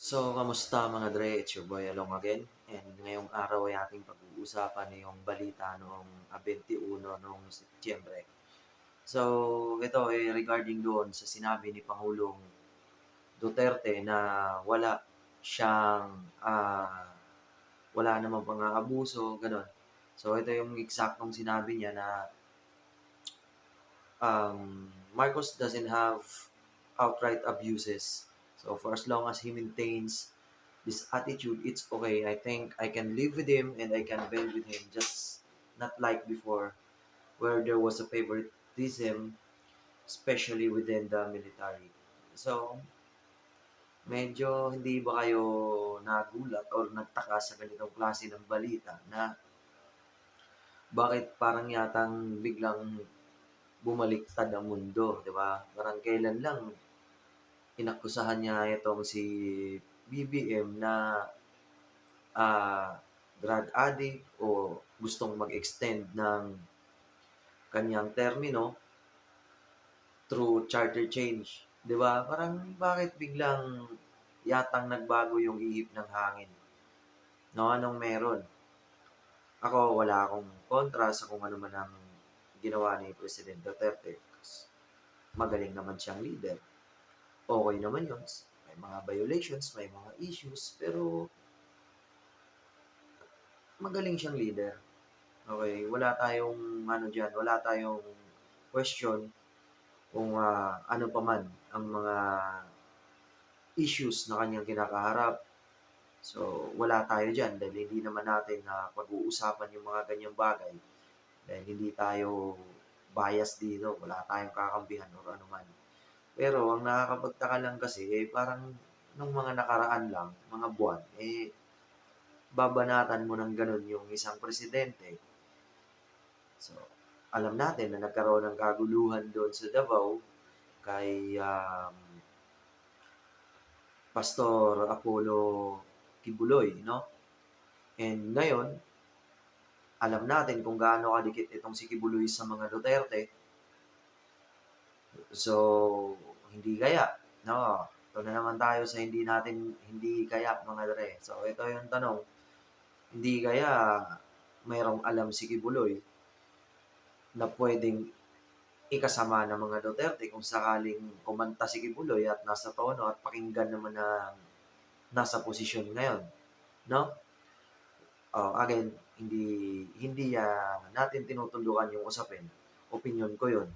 So, kamusta mga Dre? It's your boy Along again. And ngayong araw ay ating pag-uusapan yung balita noong ah, 21 noong Setyembre. So, ito ay regarding doon sa sinabi ni Pangulong Duterte na wala siyang ah, wala namang mga abuso, ganun. So, ito yung eksaktong sinabi niya na um, Marcos doesn't have outright abuses. So for as long as he maintains this attitude, it's okay. I think I can live with him and I can bend with him, just not like before, where there was a favoritism, especially within the military. So, medyo hindi ba kayo nagulat or nagtaka sa ganitong klase ng balita na bakit parang yatang biglang bumaliktad ang mundo, di ba? Parang kailan lang inakusahan niya itong si BBM na ah, drug addict o gustong mag-extend ng kanyang termino through charter change. ba? Parang bakit biglang yatang nagbago yung ihip ng hangin? No, anong meron? Ako, wala akong kontra sa kung ano man ang ginawa ni President Duterte. Magaling naman siyang leader okay naman yun. May mga violations, may mga issues, pero magaling siyang leader. Okay, wala tayong ano diyan, wala tayong question kung ah, ano pa man ang mga issues na kanyang kinakaharap. So, wala tayo diyan dahil hindi naman natin na pag-uusapan yung mga ganyang bagay. Dahil hindi tayo bias dito, wala tayong kakampihan or ano man. Pero ang nakakapagtaka lang kasi, eh, parang nung mga nakaraan lang, mga buwan, eh, babanatan mo ng ganun yung isang presidente. So, alam natin na nagkaroon ng kaguluhan doon sa Davao kay um, Pastor Apollo Kibuloy, no? And ngayon, alam natin kung gaano kadikit itong si Kibuloy sa mga Duterte. So, hindi kaya, no? Ito na naman tayo sa hindi natin, hindi kaya mga dre. So, ito yung tanong, hindi kaya mayroong alam si Kibuloy na pwedeng ikasama ng mga Duterte kung sakaling kumanta si Kibuloy at nasa tono at pakinggan naman na nasa posisyon ngayon. No? Oh, again, hindi hindi ah, natin tinutulukan yung usapin. Opinion ko yun.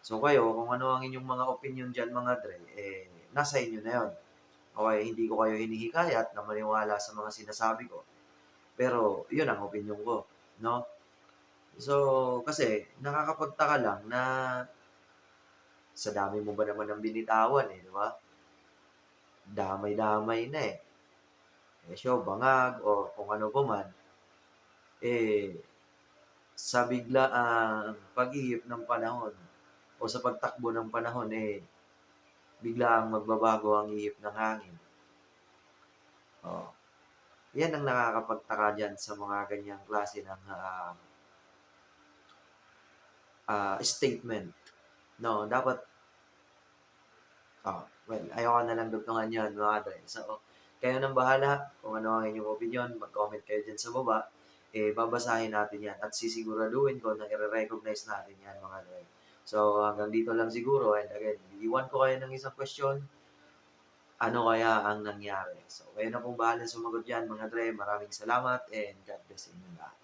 So kayo, kung ano ang inyong mga opinion dyan mga dre, eh, nasa inyo na yun. Okay, hindi ko kayo hinihikayat na maniwala sa mga sinasabi ko. Pero, yun ang opinion ko. No? So, kasi, nakakapagtaka lang na sa dami mo ba naman ng binitawan eh, di ba? Damay-damay na eh. Eh, siyo, bangag, o kung ano pa man. Eh, sa biglaang pag-ihip ng panahon, o sa pagtakbo ng panahon, eh, biglaang magbabago ang ihip ng hangin. Oh. Yan ang nakakapagtaka dyan sa mga ganyang klase ng ah, ah, statement. No, dapat oh, well, ayoko na lang dugtungan yan, mga dre. So, kayo nang bahala kung ano ang inyong opinion, mag-comment kayo dyan sa baba. Eh, babasahin natin yan at sisiguraduhin ko na i-recognize natin yan, mga dre. So, hanggang dito lang siguro. And again, iwan ko kayo ng isang question. Ano kaya ang nangyari? So, kayo na pong bahala sumagot dyan, mga dre. Maraming salamat and God bless inyo.